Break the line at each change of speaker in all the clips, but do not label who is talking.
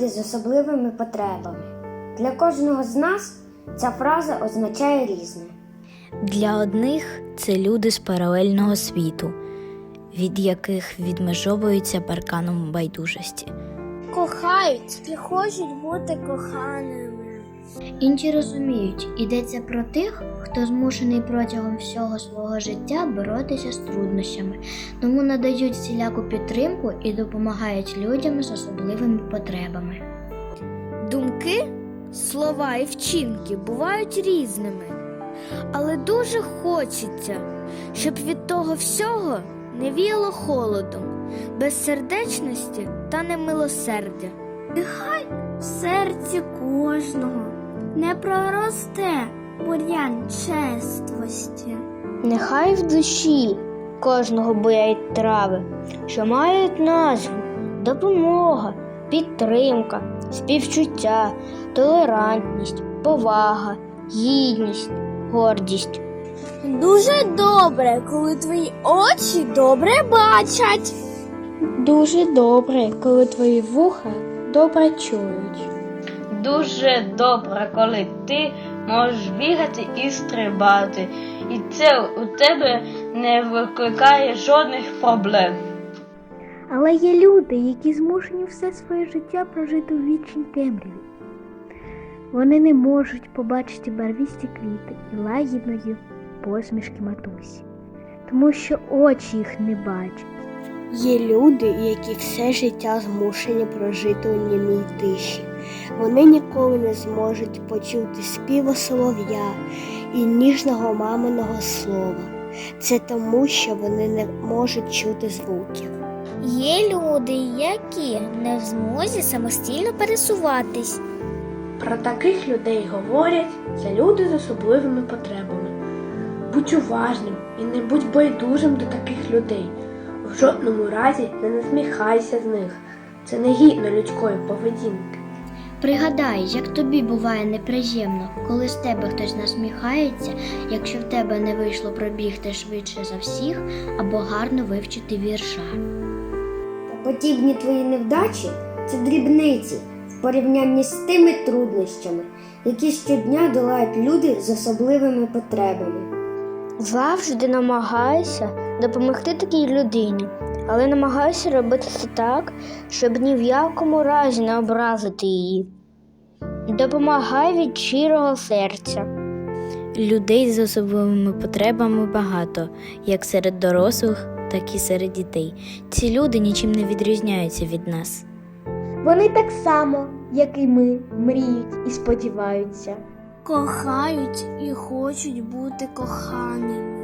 люди з особливими потребами. Для кожного з нас ця фраза означає різне.
Для одних це люди з паралельного світу, від яких відмежовуються парканом байдужості.
Кохають і хочуть бути коханими.
Інші розуміють, йдеться про тих, хто змушений протягом всього свого життя боротися з труднощами, тому надають всіляку підтримку і допомагають людям з особливими потребами.
Думки, слова і вчинки бувають різними, але дуже хочеться, щоб від того всього не віяло холодом, безсердечності та немилосердя. Нехай в серці кожного не проросте бур'ян чествості.
Нехай в душі кожного боять трави, що мають назву допомога, підтримка, співчуття, толерантність, повага, гідність, гордість.
Дуже добре, коли твої очі добре бачать.
Дуже добре, коли твої вуха добре чують.
Дуже добре, коли ти можеш бігати і стрибати, і це у тебе не викликає жодних проблем.
Але є люди, які змушені все своє життя прожити у вічній темряві. Вони не можуть побачити барвісті квіти і лагідної посмішки матусі, тому що очі їх не бачать.
Є люди, які все життя змушені прожити у німій тиші. Вони ніколи не зможуть почути співу солов'я і ніжного маминого слова. Це тому, що вони не можуть чути звуків.
Є люди, які не в змозі самостійно пересуватись.
Про таких людей говорять це люди з особливими потребами. Будь уважним і не будь байдужим до таких людей. В жодному разі не насміхайся з них. Це не гідно людської поведінки.
Пригадай, як тобі буває неприємно, коли з тебе хтось насміхається, якщо в тебе не вийшло пробігти швидше за всіх або гарно вивчити вірша.
Та подібні твої невдачі це дрібниці в порівнянні з тими труднощами, які щодня долають люди з особливими потребами.
Завжди намагайся допомогти такій людині, але намагайся робити це так, щоб ні в якому разі не образити її. Допомагай від щирого серця.
Людей з особливими потребами багато, як серед дорослих, так і серед дітей. Ці люди нічим не відрізняються від нас.
Вони так само, як і ми, мріють і сподіваються.
Кохають і хочуть бути коханими.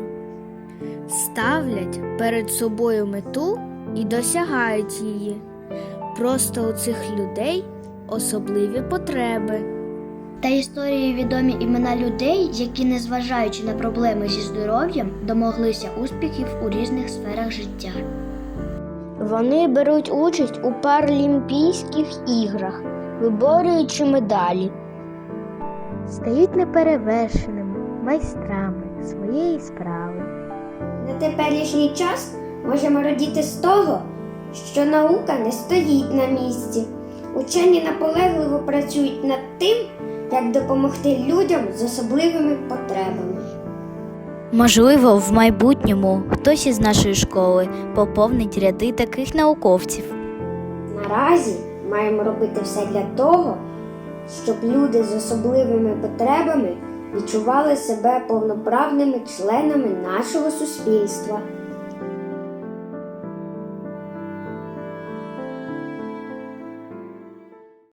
Ставлять перед собою мету і досягають її. Просто у цих людей особливі потреби.
Та історії відомі імена людей, які, незважаючи на проблеми зі здоров'ям, домоглися успіхів у різних сферах життя.
Вони беруть участь у Паралімпійських іграх, виборюючи медалі.
Стають неперевершеними майстрами своєї справи.
На теперішній час можемо радіти з того, що наука не стоїть на місці. Учені наполегливо працюють над тим, як допомогти людям з особливими потребами.
Можливо, в майбутньому хтось із нашої школи поповнить ряди таких науковців.
Наразі маємо робити все для того, щоб люди з особливими потребами відчували себе повноправними членами нашого суспільства.